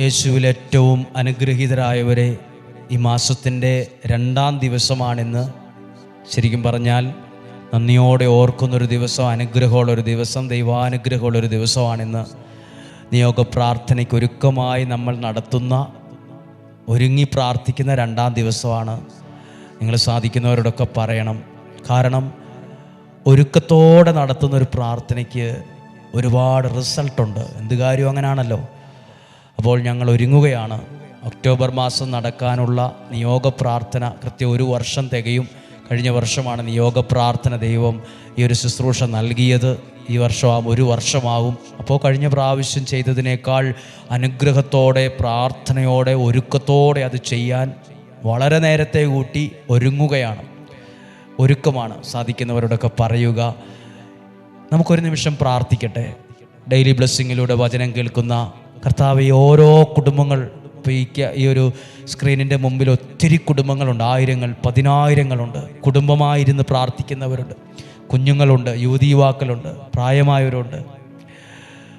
യേശുവിൽ ഏറ്റവും അനുഗ്രഹീതരായവരെ ഈ മാസത്തിന്റെ രണ്ടാം ദിവസമാണിന്ന്. ശരിക്കും പറഞ്ഞാൽ നന്ദിയോടെ ഓർക്കുന്നൊരു ദിവസം അനുഗ്രഹമുള്ളൊരു ദിവസം ദൈവാനുഗ്രഹമുള്ളൊരു ദിവസമാണിന്ന്. നിയോഗ പ്രാർത്ഥനയ്ക്ക് ഒരുക്കമായി നമ്മൾ നടത്തുന്ന ഒരുങ്ങി പ്രാർത്ഥിക്കുന്ന രണ്ടാം ദിവസമാണ്. നിങ്ങൾ സാധിക്കുന്നവരോടൊക്കെ പറയണം. കാരണം ഒരുക്കത്തോടെ നടത്തുന്ന ഒരു പ്രാർത്ഥനയ്ക്ക് ഒരുപാട് റിസൾട്ടുണ്ട്. എന്ത് കാര്യവും അങ്ങനെയാണല്ലോ അപ്പോൾ ഞങ്ങൾ ഒരുങ്ങുകയാണ്. ഒക്ടോബർ മാസം നടക്കാനുള്ള നിയോഗ പ്രാർത്ഥന കൃത്യം ഒരു വർഷം തികയും. കഴിഞ്ഞ വർഷമാണ് നിയോഗ പ്രാർത്ഥന ദൈവം ഈ ഒരു ശുശ്രൂഷ നൽകിയത്. ഈ വർഷമാകും ഒരു വർഷമാകും അപ്പോൾ കഴിഞ്ഞ പ്രാവശ്യം ചെയ്തതിനേക്കാൾ അനുഗ്രഹത്തോടെ പ്രാർത്ഥനയോടെ ഒരുക്കത്തോടെ അത് ചെയ്യാൻ വളരെ നേരത്തെ കൂട്ടി ഒരുങ്ങുകയാണ്. ഒരുക്കമാണ് സാധിക്കുന്നവരോടൊക്കെ പറയുക. നമുക്കൊരു നിമിഷം പ്രാർത്ഥിക്കട്ടെ. ഡെയിലി ബ്ലെസ്സിങ്ങിലൂടെ വചനം കേൾക്കുന്ന കർത്താവ് ഈ ഓരോ കുടുംബങ്ങൾ ഇപ്പോൾ ഈ ഒരു സ്ക്രീനിന്റെ മുമ്പിൽ ഒത്തിരി കുടുംബങ്ങളുണ്ട്. ആയിരങ്ങൾ പതിനായിരങ്ങളുണ്ട്. കുടുംബമായിരുന്ന് പ്രാർത്ഥിക്കുന്നവരുണ്ട്. കുഞ്ഞുങ്ങളുണ്ട് യുവതി യുവാക്കളുണ്ട് പ്രായമായവരുണ്ട്.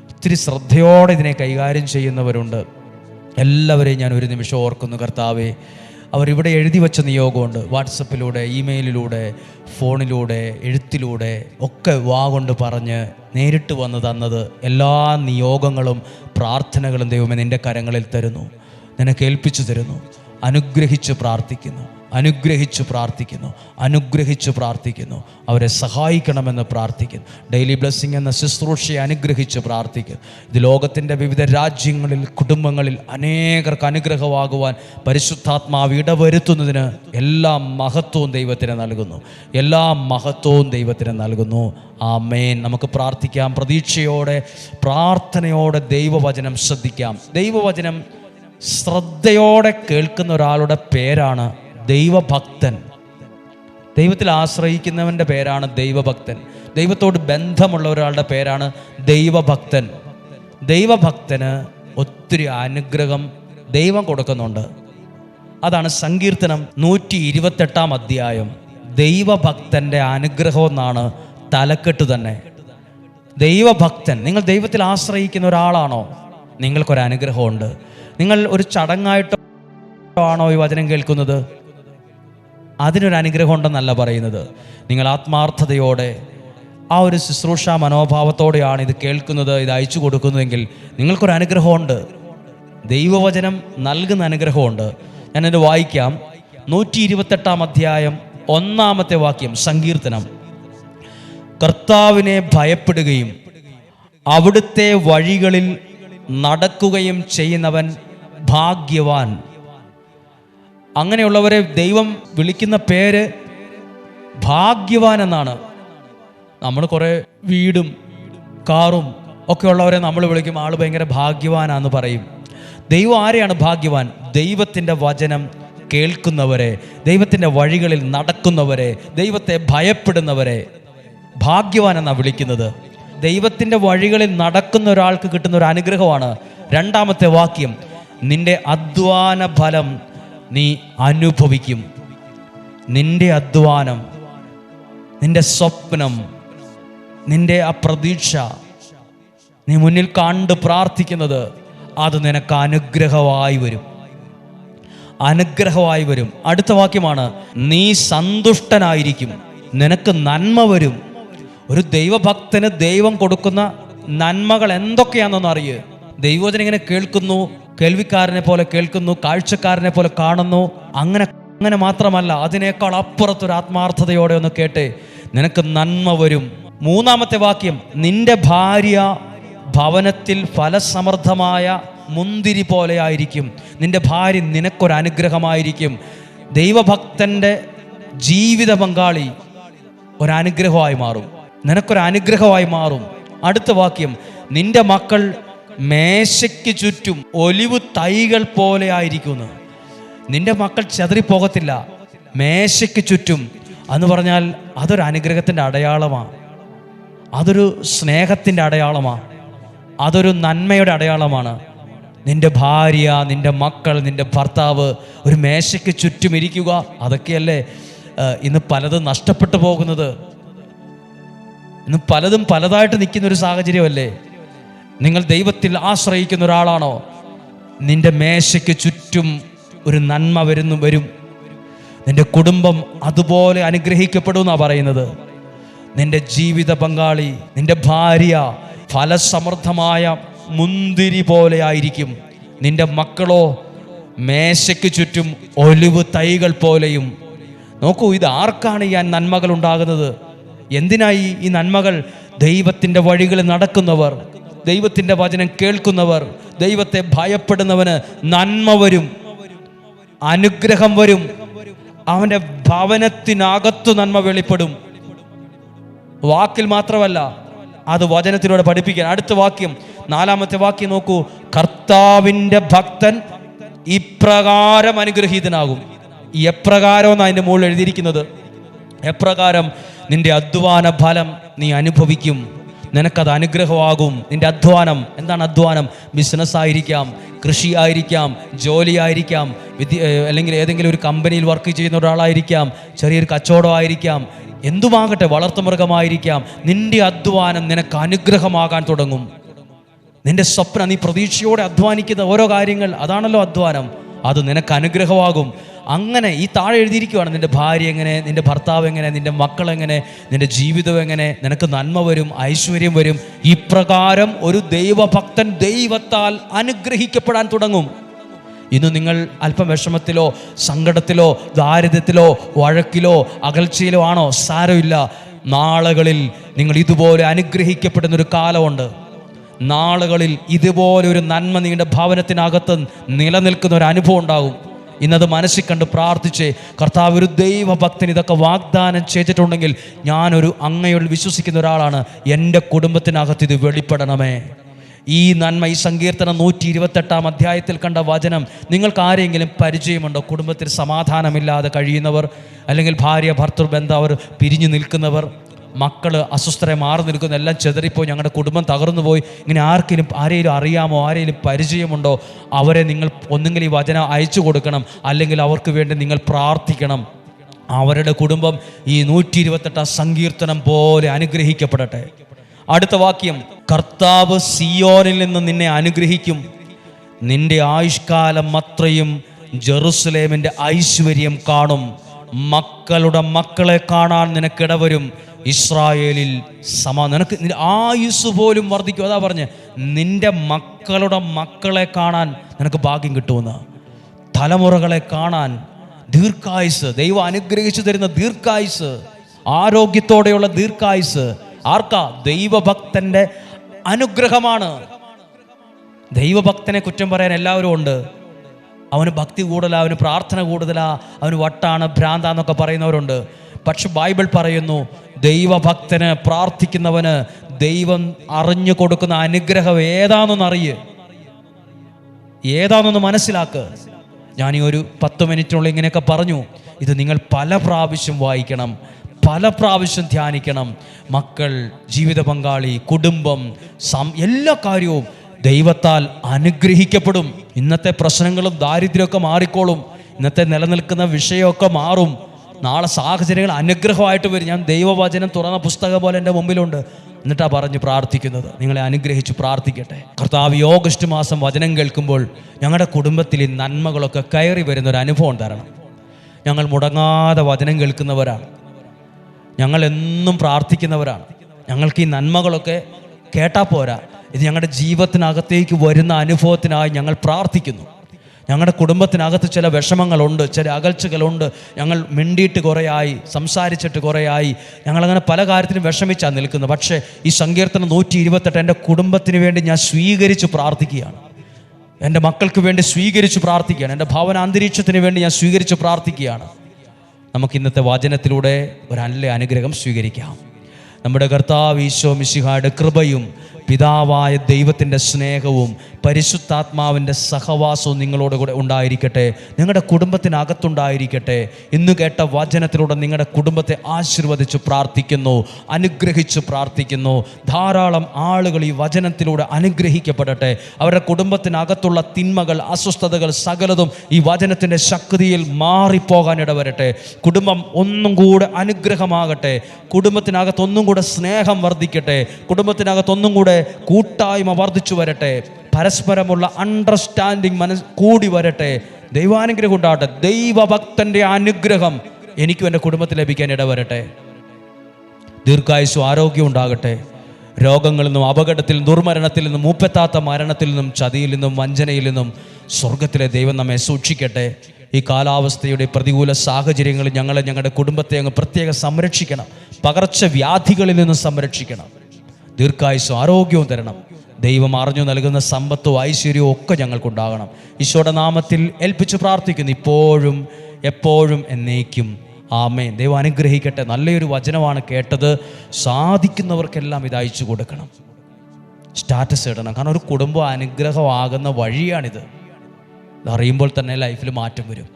ഒത്തിരി ശ്രദ്ധയോടെ ഇതിനെ കൈകാര്യം ചെയ്യുന്നവരുണ്ട്. എല്ലാവരെയും ഞാൻ ഒരു നിമിഷം ഓർക്കുന്നു കർത്താവെ. അവരിവിടെ എഴുതി വച്ച നിയോഗമുണ്ട്. വാട്സപ്പിലൂടെ ഇമെയിലിലൂടെ ഫോണിലൂടെ എഴുത്തിലൂടെ ഒക്കെ വാ കൊണ്ട് പറഞ്ഞ് നേരിട്ട് വന്ന് തന്നത് എല്ലാ നിയോഗങ്ങളും പ്രാർത്ഥനകളും ദൈവമേ നിന്റെ കരങ്ങളിൽ തരുന്നു. നിനക്ക് ഏൽപ്പിച്ചു തരുന്നു. അനുഗ്രഹിച്ച് പ്രാർത്ഥിക്കുന്നു. അനുഗ്രഹിച്ച് പ്രാർത്ഥിക്കുന്നു. അനുഗ്രഹിച്ച് പ്രാർത്ഥിക്കുന്നു. അവരെ സഹായിക്കണമെന്ന് പ്രാർത്ഥിക്കുന്നു. ഡെയിലി ബ്ലെസ്സിങ് എന്ന ശുശ്രൂഷയെ അനുഗ്രഹിച്ച് പ്രാർത്ഥിക്കുന്നു. ഇത് ലോകത്തിന്റെ വിവിധ രാജ്യങ്ങളിൽ കുടുംബങ്ങളിൽ അനേകർക്ക് അനുഗ്രഹമാകുവാൻ പരിശുദ്ധാത്മാവ് ഇടവരുത്തുന്നതിന് എല്ലാ മഹത്വവും ദൈവത്തിന് നൽകുന്നു. എല്ലാ മഹത്വവും ദൈവത്തിന് നൽകുന്നു. ആ മേൻ നമുക്ക് പ്രാർത്ഥിക്കാം. പ്രതീക്ഷയോടെ പ്രാർത്ഥനയോടെ ദൈവവചനം ശ്രദ്ധിക്കാം. ദൈവവചനം ശ്രദ്ധയോടെ കേൾക്കുന്ന ഒരാളുടെ പേരാണ് ദൈവഭക്തൻ. ദൈവത്തിൽ ആശ്രയിക്കുന്നവന്റെ പേരാണ് ദൈവഭക്തൻ. ദൈവത്തോട് ബന്ധമുള്ള ഒരാളുടെ പേരാണ് ദൈവഭക്തൻ. ദൈവഭക്തന് ഒത്തിരി അനുഗ്രഹം ദൈവം കൊടുക്കുന്നുണ്ട്. അതാണ് സങ്കീർത്തനം നൂറ്റി ഇരുപത്തെട്ടാം അധ്യായം. ദൈവഭക്തന്റെ അനുഗ്രഹം എന്നാണ് തലക്കെട്ട് തന്നെ. ദൈവഭക്തൻ നിങ്ങൾ ദൈവത്തിൽ ആശ്രയിക്കുന്ന ഒരാളാണോ? നിങ്ങൾക്കൊരു അനുഗ്രഹമുണ്ട്. നിങ്ങൾ ഒരു ചടങ്ങായിട്ടോ ആണോ ഈ വചനം കേൾക്കുന്നത്? അതിനൊരു അനുഗ്രഹം ഉണ്ടെന്നല്ല പറയുന്നത്. നിങ്ങൾ ആത്മാർത്ഥതയോടെ ആ ഒരു ശുശ്രൂഷ മനോഭാവത്തോടെയാണ് ഇത് കേൾക്കുന്നത് ഇത് അയച്ചു കൊടുക്കുന്നതെങ്കിൽ നിങ്ങൾക്കൊരു അനുഗ്രഹമുണ്ട് ദൈവവചനം നൽകുന്ന അനുഗ്രഹമുണ്ട്. ഞാനത് വായിക്കാം. നൂറ്റി ഇരുപത്തെട്ടാം അധ്യായം ഒന്നാമത്തെ വാക്യം സങ്കീർത്തനം. കർത്താവിനെ ഭയപ്പെടുകയും അവിടുത്തെ വഴികളിൽ നടക്കുകയും ചെയ്യുന്നവൻ ഭാഗ്യവാൻ. അങ്ങനെയുള്ളവരെ ദൈവം വിളിക്കുന്ന പേര് ഭാഗ്യവാൻ എന്നാണ് നമ്മൾ കുറേ വീടും കാറും ഒക്കെ ഉള്ളവരെ നമ്മൾ വിളിക്കും. ആൾ ഭയങ്കര ഭാഗ്യവാനാന്ന് പറയും. ദൈവം ആരെയാണ് ഭാഗ്യവാൻ? ദൈവത്തിന്റെ വചനം കേൾക്കുന്നവരെ ദൈവത്തിന്റെ വഴികളിൽ നടക്കുന്നവരെ ദൈവത്തെ ഭയപ്പെടുന്നവരെ ഭാഗ്യവാൻ എന്നാണ് വിളിക്കുന്നത്. ദൈവത്തിന്റെ വഴികളിൽ നടക്കുന്ന ഒരാൾക്ക് കിട്ടുന്ന ഒരു അനുഗ്രഹമാണ്. രണ്ടാമത്തെ വാക്യം നിന്റെ അധ്വാന ഫലം നീ അനുഭവിക്കും. നിന്റെ അധ്വാനം നിന്റെ സ്വപ്നം നിന്റെ ആ പ്രതീക്ഷ നീ മുന്നിൽ കണ്ട് പ്രാർത്ഥിക്കുന്നത് അത് നിനക്ക് അനുഗ്രഹമായി വരും. അനുഗ്രഹമായി വരും. അടുത്ത വാക്യമാണ് നീ സന്തുഷ്ടനായിരിക്കും. നിനക്ക് നന്മ വരും. ഒരു ദൈവഭക്തന് ദൈവം കൊടുക്കുന്ന നന്മകൾ എന്തൊക്കെയാണെന്നൊന്ന് അറിയൂ. ഇങ്ങനെ കേൾക്കുന്നു കേൾവിക്കാരനെ പോലെ കേൾക്കുന്നു കാഴ്ചക്കാരനെ പോലെ കാണുന്നു. അങ്ങനെ അങ്ങനെ മാത്രമല്ല അതിനേക്കാൾ അപ്പുറത്തൊരു ആത്മാർത്ഥതയോടെ ഒന്ന് കേട്ടെ. നിനക്ക് നന്മ വരും. മൂന്നാമത്തെ വാക്യം നിന്റെ ഭാര്യ ഭവനത്തിൽ ഫലസമൃദ്ധമായ മുന്തിരി പോലെ ആയിരിക്കും. നിന്റെ ഭാര്യ നിനക്കൊരു അനുഗ്രഹമായിരിക്കും. ദൈവഭക്തന്റെ ജീവിത പങ്കാളി ഒരനുഗ്രഹമായി മാറും. നിനക്കൊരു അനുഗ്രഹമായി മാറും. അടുത്ത വാക്യം നിന്റെ മക്കൾ മേശയ്ക്ക് ചുറ്റും ഒലിവ് തൈകൾ പോലെ ആയിരിക്കുന്നു. നിന്റെ മക്കൾ ചെതറിപ്പോകത്തില്ല. മേശയ്ക്ക് ചുറ്റും എന്ന് പറഞ്ഞാൽ അതൊരു അനുഗ്രഹത്തിന്റെ അടയാളമാണ് അതൊരു സ്നേഹത്തിന്റെ അടയാളമാണ് അതൊരു നന്മയുടെ അടയാളമാണ്. നിന്റെ ഭാര്യ നിന്റെ മക്കൾ നിന്റെ ഭർത്താവ് ഒരു മേശയ്ക്ക് ചുറ്റും ഇരിക്കുക അതൊക്കെയല്ലേ ഇന്ന് പലതും നഷ്ടപ്പെട്ടു പോകുന്നത്. ഇന്ന് പലതും പലതായിട്ട് നിൽക്കുന്ന ഒരു സാഹചര്യമല്ലേ? നിങ്ങൾ ദൈവത്തിൽ ആശ്രയിക്കുന്ന ഒരാളാണോ? നിന്റെ മേശയ്ക്ക് ചുറ്റും ഒരു നന്മ വരുന്നു വരും. നിന്റെ കുടുംബം അതുപോലെ അനുഗ്രഹിക്കപ്പെടുമെന്നാണ് പറയുന്നത്. നിന്റെ ജീവിത പങ്കാളി നിന്റെ ഭാര്യ ഫലസമൃദ്ധമായ മുന്തിരി പോലെ ആയിരിക്കും. നിന്റെ മക്കളോ മേശയ്ക്ക് ചുറ്റും ഒലിവ് തൈകൾ പോലെയും. നോക്കൂ ഇത് ആർക്കാണ് ഈ നന്മകൾ ഉണ്ടാകുന്നത്? എന്തിനായി ഈ നന്മകൾ ദൈവത്തിന്റെ വഴികളിൽ നടക്കുന്നവർ? ദൈവത്തിന്റെ വചനം കേൾക്കുന്നവർ ദൈവത്തെ ഭയപ്പെടുന്നവന് നന്മ വരും അനുഗ്രഹം വരും അവന്റെ ഭവനത്തിനകത്തു നന്മ വെളിപ്പെടും. വാക്കിൽ മാത്രമല്ല അത് വചനത്തിലൂടെ പഠിപ്പിക്കാൻ. അടുത്ത വാക്യം നാലാമത്തെ വാക്യം നോക്കൂ. കർത്താവിന്റെ ഭക്തൻ ഇപ്രകാരം അനുഗ്രഹീതനാകും. എപ്രകാരമെന്ന് അതിന്റെ മുകളിൽ എഴുതിയിരിക്കുന്നത്? എപ്രകാരം? നിന്റെ അധ്വാന ഫലം നീ അനുഭവിക്കും. നിനക്കത് അനുഗ്രഹമാകും. നിന്റെ അധ്വാനം എന്താണ് അധ്വാനം? ബിസിനസ് ആയിരിക്കാം കൃഷി ആയിരിക്കാം ജോലി ആയിരിക്കാം വിദ്യ അല്ലെങ്കിൽ ഏതെങ്കിലും ഒരു കമ്പനിയിൽ വർക്ക് ചെയ്യുന്ന ഒരാളായിരിക്കാം ചെറിയൊരു കച്ചവടമായിരിക്കാം എന്തുമാകട്ടെ വളർത്തുമൃഗമായിരിക്കാം. നിന്റെ അധ്വാനം നിനക്ക് അനുഗ്രഹമാകാൻ തുടങ്ങും. നിന്റെ സ്വപ്നം നീ പ്രതീക്ഷയോടെ അധ്വാനിക്കുന്ന ഓരോ കാര്യങ്ങൾ അതാണല്ലോ അധ്വാനം. അത് നിനക്ക് അനുഗ്രഹമാകും. അങ്ങനെ ഈ താഴെ എഴുതിയിരിക്കുവാണ് നിന്റെ ഭാര്യ എങ്ങനെ നിന്റെ ഭർത്താവ് എങ്ങനെ നിന്റെ മക്കൾ എങ്ങനെ നിന്റെ ജീവിതം എങ്ങനെ നിനക്ക് നന്മ വരും ഐശ്വര്യം വരും ഇപ്രകാരം ഒരു ദൈവഭക്തൻ ദൈവത്താൽ അനുഗ്രഹിക്കപ്പെടാൻ തുടങ്ങും. ഇന്ന് നിങ്ങൾ അല്പം വിഷമത്തിലോ സങ്കടത്തിലോ ദാരിദ്ര്യത്തിലോ വഴക്കിലോ അകൽച്ചയിലോ ആണോ? സാരമില്ല. നാളുകളിൽ നിങ്ങൾ ഇതുപോലെ അനുഗ്രഹിക്കപ്പെടുന്ന ഒരു കാലമുണ്ട്. നാളുകളിൽ ഇതുപോലെ ഒരു നന്മ നിങ്ങളുടെ ഭവനത്തിനകത്ത് നിലനിൽക്കുന്ന ഒരു അനുഭവം ഉണ്ടാകും. ഇന്നത് മനസ്സിൽ കണ്ട് പ്രാർത്ഥിച്ച് കർത്താവ് ഒരു ദൈവഭക്തന് ഇതൊക്കെ വാഗ്ദാനം ചെയ്തിട്ടുണ്ടെങ്കിൽ ഞാനൊരു അങ്ങയോട് വിശ്വസിക്കുന്ന ഒരാളാണ്. എന്റെ കുടുംബത്തിനകത്ത് ഇത് വെളിപ്പെടണമേ. ഈ നന്മ ഈ സങ്കീർത്തനം നൂറ്റി ഇരുപത്തെട്ടാം അധ്യായത്തിൽ കണ്ട വചനം നിങ്ങൾക്ക് ആരെങ്കിലും പരിചയമുണ്ടോ? കുടുംബത്തിൽ സമാധാനമില്ലാതെ കഴിയുന്നവർ അല്ലെങ്കിൽ ഭാര്യ ഭർത്തൃ ബന്ധം അവർ പിരിഞ്ഞു നിൽക്കുന്നവർ? മക്കൾ അസ്വസ്ഥരെ മാറി നിൽക്കുന്ന എല്ലാം ചെതറിപ്പോയി ഞങ്ങളുടെ കുടുംബം തകർന്നു പോയി ഇങ്ങനെ ആർക്കെങ്കിലും ആരെങ്കിലും അറിയാമോ ആരെങ്കിലും പരിചയമുണ്ടോ? അവരെ നിങ്ങൾ ഒന്നുകിൽ ഈ വചന അയച്ചു കൊടുക്കണം അല്ലെങ്കിൽ അവർക്ക് വേണ്ടി നിങ്ങൾ പ്രാർത്ഥിക്കണം. അവരുടെ കുടുംബം ഈ നൂറ്റി ഇരുപത്തെട്ടാം സങ്കീർത്തനം പോലെ അനുഗ്രഹിക്കപ്പെടട്ടെ. അടുത്ത വാക്യം കർത്താവ് സിയോനിൽ നിന്ന് നിന്നെ അനുഗ്രഹിക്കും. നിന്റെ ആയുഷ്കാലം അത്രയും ജെറുസലേമിന്റെ ഐശ്വര്യം കാണും. മക്കളുടെ മക്കളെ കാണാൻ നിനക്കിടവരും. ഇസ്രായേലിൽ സമാ നിനക്ക് ആയുസ് പോലും വർദ്ധിക്കും. അതാ പറഞ്ഞ് നിന്റെ മക്കളുടെ മക്കളെ കാണാൻ നിനക്ക് ഭാഗ്യം കിട്ടുമെന്ന്. തലമുറകളെ കാണാൻ ദീർഘായുസ് ദൈവം അനുഗ്രഹിച്ചു തരുന്ന ദീർഘായുസ് ആരോഗ്യത്തോടെയുള്ള ദീർഘായുസ് ആർക്കാ? ദൈവഭക്തന്റെ അനുഗ്രഹമാണ്. ദൈവഭക്തനെ കുറ്റം പറയാൻ എല്ലാവരും ഉണ്ട്. അവന് ഭക്തി കൂടുതലാ അവന് പ്രാർത്ഥന കൂടുതലാ അവന് വട്ടാണ് ഭ്രാന്താന്നൊക്കെ പറയുന്നവരുണ്ട്. പക്ഷെ ബൈബിൾ പറയുന്നു ദൈവഭക്തന് പ്രാർത്ഥിക്കുന്നവന് ദൈവം അറിഞ്ഞു കൊടുക്കുന്ന അനുഗ്രഹം ഏതാണെന്നറിയ്. ഏതാണെന്ന് മനസ്സിലാക്ക്. ഞാൻ ഈ ഒരു പത്ത് മിനിറ്റിനുള്ളിൽ ഇങ്ങനെയൊക്കെ പറഞ്ഞു. ഇത് നിങ്ങൾ പല പ്രാവശ്യം വായിക്കണം പല പ്രാവശ്യം ധ്യാനിക്കണം. മക്കൾ ജീവിത പങ്കാളി കുടുംബം സം എല്ലാ കാര്യവും ദൈവത്താൽ അനുഗ്രഹിക്കപ്പെടും. ഇന്നത്തെ പ്രശ്നങ്ങളും ദാരിദ്ര്യമൊക്കെ മാറിക്കോളും. ഇന്നത്തെ നിലനിൽക്കുന്ന വിഷയമൊക്കെ മാറും. നാളെ സാഹചര്യങ്ങൾ അനുഗ്രഹമായിട്ട് വരും. ഞാൻ ദൈവവചനം തുറന്ന പുസ്തകം പോലെ എന്റെ മുമ്പിലുണ്ട്. എന്നിട്ടാ പറഞ്ഞ് പ്രാർത്ഥിക്കുന്നത്. നിങ്ങളെ അനുഗ്രഹിച്ച് പ്രാർത്ഥിക്കട്ടെ. കർത്താവ് ഓഗസ്റ്റ് മാസം വചനം കേൾക്കുമ്പോൾ ഞങ്ങളുടെ കുടുംബത്തിൽ ഈ നന്മകളൊക്കെ കയറി വരുന്ന ഒരു അനുഭവം തരണം ഞങ്ങൾ മുടങ്ങാതെ വചനം കേൾക്കുന്നവരാണ്. ഞങ്ങൾ എന്നും പ്രാർത്ഥിക്കുന്നവരാണ്. ഞങ്ങൾക്ക് ഈ നന്മകളൊക്കെ കേട്ടാൽ പോരാ. ഇത് ഞങ്ങളുടെ ജീവിതത്തിനകത്തേക്ക് വരുന്ന അനുഭവത്തിനായി ഞങ്ങൾ പ്രാർത്ഥിക്കുന്നു. ഞങ്ങളുടെ കുടുംബത്തിനകത്ത് ചില വിഷമങ്ങളുണ്ട് ചില അകൽച്ചകളുണ്ട്. ഞങ്ങൾ മിണ്ടിയിട്ട് കുറേയായി സംസാരിച്ചിട്ട് കുറേയായി. ഞങ്ങളങ്ങനെ പല കാര്യത്തിനും വിഷമിച്ചാണ് നിൽക്കുന്നത്. പക്ഷേ ഈ സങ്കീർത്തനം നൂറ്റി ഇരുപത്തെട്ട് എന്റെ കുടുംബത്തിന് വേണ്ടി ഞാൻ സ്വീകരിച്ച് പ്രാർത്ഥിക്കുകയാണ്. എന്റെ മക്കൾക്ക് വേണ്ടി സ്വീകരിച്ച് പ്രാർത്ഥിക്കുകയാണ്. എന്റെ ഭാവന അന്തരീക്ഷത്തിന് വേണ്ടി ഞാൻ സ്വീകരിച്ച് പ്രാർത്ഥിക്കുകയാണ്. നമുക്ക് ഇന്നത്തെ വചനത്തിലൂടെ ഒരു നല്ല അനുഗ്രഹം സ്വീകരിക്കാം. നമ്മുടെ കർത്താവ് ഈശോ മിശിഹായുടെ കൃപയും പിതാവായ ദൈവത്തിന്റെ സ്നേഹവും പരിശുദ്ധാത്മാവിന്റെ സഹവാസവും നിങ്ങളോട് കൂടെ ഉണ്ടായിരിക്കട്ടെ. നിങ്ങളുടെ കുടുംബത്തിനകത്തുണ്ടായിരിക്കട്ടെ. ഇന്ന് കേട്ട വചനത്തിലൂടെ നിങ്ങളുടെ കുടുംബത്തെ ആശീർവദിച്ച് പ്രാർത്ഥിക്കുന്നു അനുഗ്രഹിച്ച് പ്രാർത്ഥിക്കുന്നു. ധാരാളം ആളുകൾ ഈ വചനത്തിലൂടെ അനുഗ്രഹിക്കപ്പെടട്ടെ. അവരുടെ കുടുംബത്തിനകത്തുള്ള തിന്മകൾ അസ്വസ്ഥതകൾ സകലതും ഈ വചനത്തിന്റെ ശക്തിയിൽ മാറിപ്പോകാൻ ഇടവരട്ടെ കുടുംബം ഒന്നും കൂടെ അനുഗ്രഹമാകട്ടെ. കുടുംബത്തിനകത്ത് ഒന്നും കൂടെ സ്നേഹം വർദ്ധിക്കട്ടെ. കുടുംബത്തിനകത്ത് ഒന്നും കൂടെ കൂട്ടായ്മ വർദ്ധിച്ചു വരട്ടെ. പരസ്പരമുള്ള അണ്ടർസ്റ്റാൻഡിങ് മനസ് കൂടി വരട്ടെ. ദൈവാനുഗ്രഹം ഉണ്ടാകട്ടെ ദൈവഭക്തന്റെ അനുഗ്രഹം എനിക്കും എന്റെ കുടുംബത്തിൽ ലഭിക്കാൻ ഇടവരട്ടെ. ദീർഘായുസ്സും ആരോഗ്യം ഉണ്ടാകട്ടെ. രോഗങ്ങളിൽ നിന്നും അപകടത്തിൽ ദുർമരണത്തിൽ നിന്നും മൂപ്പെത്താത്ത മരണത്തിൽ നിന്നും ചതിയിൽ നിന്നും വഞ്ചനയിൽ നിന്നും സ്വർഗത്തിലെ ദൈവം നമ്മെ സൂക്ഷിക്കട്ടെ. ഈ കാലാവസ്ഥയുടെ പ്രതികൂല സാഹചര്യങ്ങൾ ഞങ്ങളെ ഞങ്ങളുടെ കുടുംബത്തെ അങ്ങ് പ്രത്യേകം സംരക്ഷിക്കണം. പകർച്ചവ്യാധികളിൽ നിന്ന് സംരക്ഷിക്കണം. ദീർഘായുസ്സും ആരോഗ്യവും തരണം. ദൈവം അറിഞ്ഞു നൽകുന്ന സമ്പത്തും ഐശ്വര്യവും ഒക്കെ ഞങ്ങൾക്കുണ്ടാകണം. ഈശോയുടെ നാമത്തിൽ ഏൽപ്പിച്ചു പ്രാർത്ഥിക്കുന്നു. ഇപ്പോഴും എപ്പോഴും എന്നേക്കും. ആമേ ദൈവം അനുഗ്രഹിക്കട്ടെ. നല്ലൊരു വചനമാണ് കേട്ടത്. സാധിക്കുന്നവർക്കെല്ലാം ഇത് അയച്ചു കൊടുക്കണം. സ്റ്റാറ്റസ് ഇടണം. കാരണം ഒരു കുടുംബം അനുഗ്രഹമാകുന്ന വഴിയാണിത്. ഇതറിയുമ്പോൾ തന്നെ ലൈഫിൽ മാറ്റം വരും.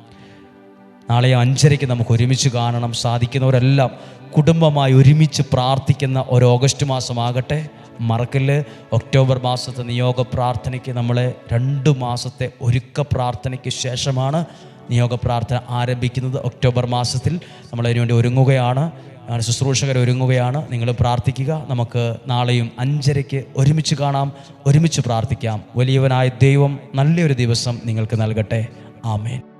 നാളെ അഞ്ചരയ്ക്ക് നമുക്ക് ഒരുമിച്ച് കാണണം. സാധിക്കുന്നവരെല്ലാം കുടുംബമായി ഒരുമിച്ച് പ്രാർത്ഥിക്കുന്ന ഒരു ഓഗസ്റ്റ് മാസമാകട്ടെ. മറക്കൽ ഒക്ടോബർ മാസത്തെ നിയോഗ പ്രാർത്ഥനയ്ക്ക് നമ്മൾ രണ്ട് മാസത്തെ ഒരുക്ക പ്രാർത്ഥനയ്ക്ക് ശേഷമാണ് നിയോഗ പ്രാർത്ഥന ആരംഭിക്കുന്നത്. ഒക്ടോബർ മാസത്തിൽ നമ്മൾ അതിനുവേണ്ടി ഒരുങ്ങുകയാണ്. ആ, ശുശ്രൂഷകർ ഒരുങ്ങുകയാണ്. നിങ്ങൾ പ്രാർത്ഥിക്കുക. നമുക്ക് നാളെയും അഞ്ചരയ്ക്ക് ഒരുമിച്ച് കാണാം. ഒരുമിച്ച് പ്രാർത്ഥിക്കാം. വലിയവനായ ദൈവം നല്ലൊരു ദിവസം നിങ്ങൾക്ക് നൽകട്ടെ. ആമേൻ.